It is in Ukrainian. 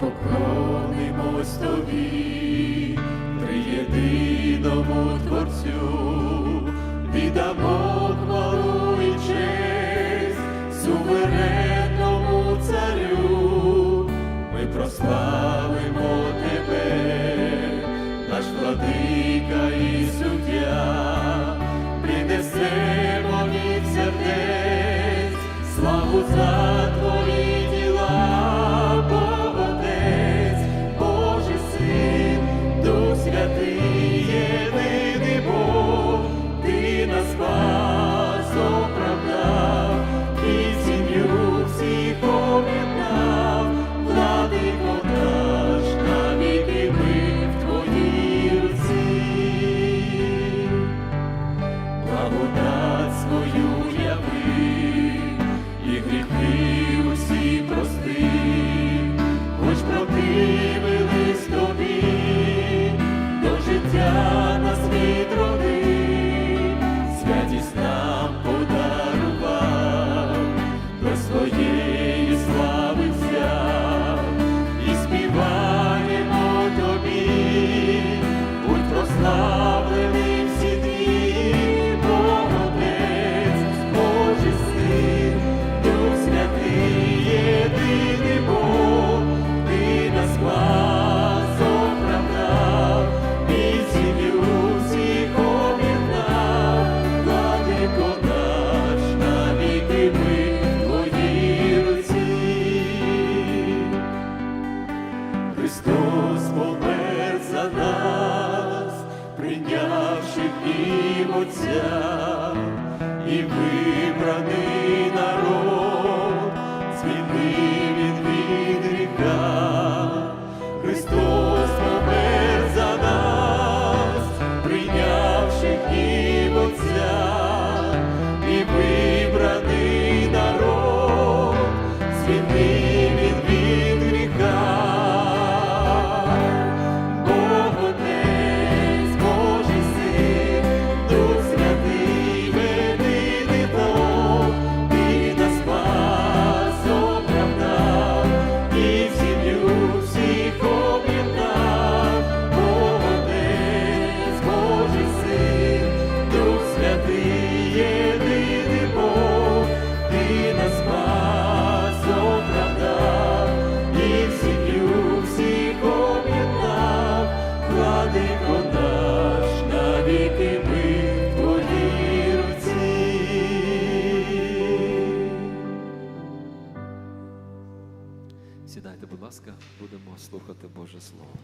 поклонимось тобі, триєдиному творцю, віддамо хвалу і честь суверенному царю, ми прославимо тебе, наш владика і суддя. Отця і ви. будь ласка, будемо слухати Боже Слово.